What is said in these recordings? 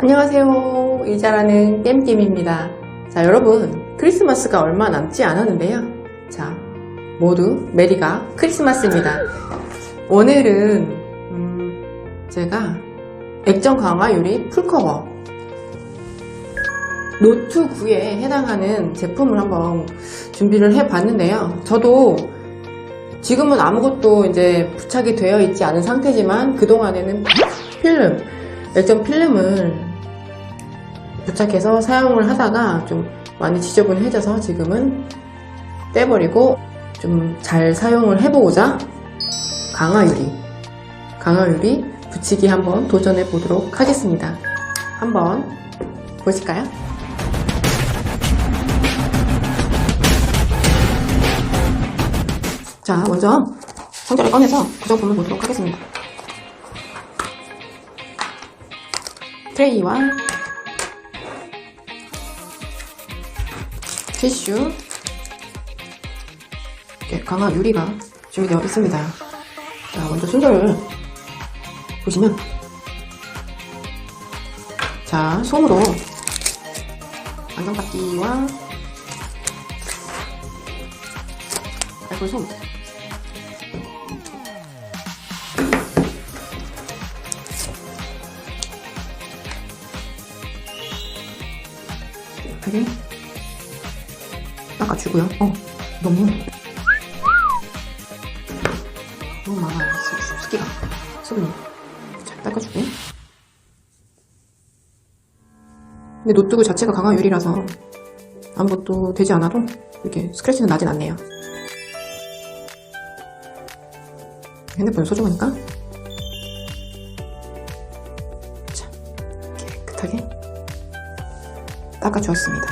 안녕하세요. 일자라는 겜겜입니다. 자, 여러분. 크리스마스가 얼마 남지 않았는데요. 자, 모두 메리가 크리스마스입니다. 오늘은, 음, 제가 액정 강화 유리 풀커버 노트 9에 해당하는 제품을 한번 준비를 해 봤는데요. 저도 지금은 아무것도 이제 부착이 되어 있지 않은 상태지만 그동안에는 필름, 액정 필름을 부착해서 사용을 하다가 좀 많이 지저분해져서 지금은 떼버리고 좀 잘 사용을 해보고자 강화유리, 강화유리 붙이기 한번 도전해 보도록 하겠습니다. 한번 보실까요? 자, 먼저 상자를 꺼내서 구성품을 보도록 하겠습니다. 트레이와 티슈. 이렇게 강화 유리가 준비되어 있습니다. 자, 먼저 순서를 보시면. 자, 솜으로 안경닦기와 알콜 솜 이렇게 닦아주고요. 어, 너무 너무 많아요. 습- 습기가 수분이 잘 닦아주고. 근데 노트북 자체가 강화 유리라서 아무것도 되지 않아도 이렇게 스크래치는 나진 않네요. 핸드폰 소중하니까 자 깨끗하게 닦아주었습니다.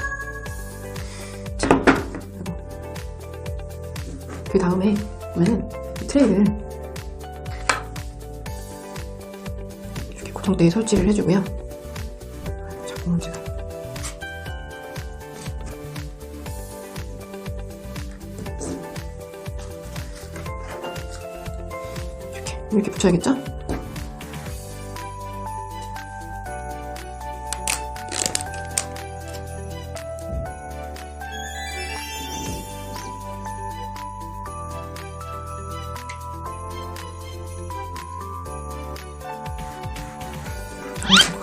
자, 그 다음에 이 트레이를 이렇게 고정대에 설치를 해주고요. 자꾸. 이렇게 이렇게 붙여야겠죠? Thank you.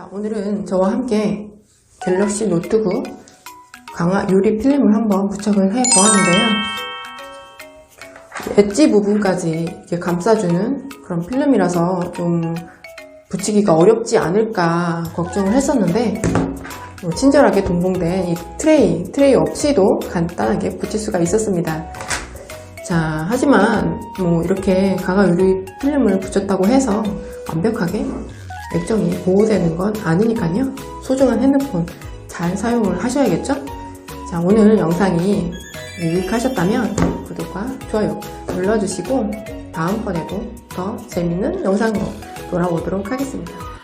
자, 오늘은 저와 함께 갤럭시 노트 9 강화 유리 필름을 한번 부착을 해 보았는데요. 엣지 부분까지 이렇게 감싸주는 그런 필름이라서 좀 붙이기가 어렵지 않을까 걱정을 했었는데 뭐 친절하게 동봉된 이 트레이, 트레이 없이도 간단하게 붙일 수가 있었습니다. 자, 하지만 뭐 이렇게 강화 유리 필름을 붙였다고 해서 완벽하게 액정이 보호되는 건 아니니까요. 소중한 핸드폰 잘 사용을 하셔야겠죠? 자, 오늘 영상이 유익하셨다면 구독과 좋아요 눌러주시고 다음번에도 더 재밌는 영상으로 돌아오도록 하겠습니다.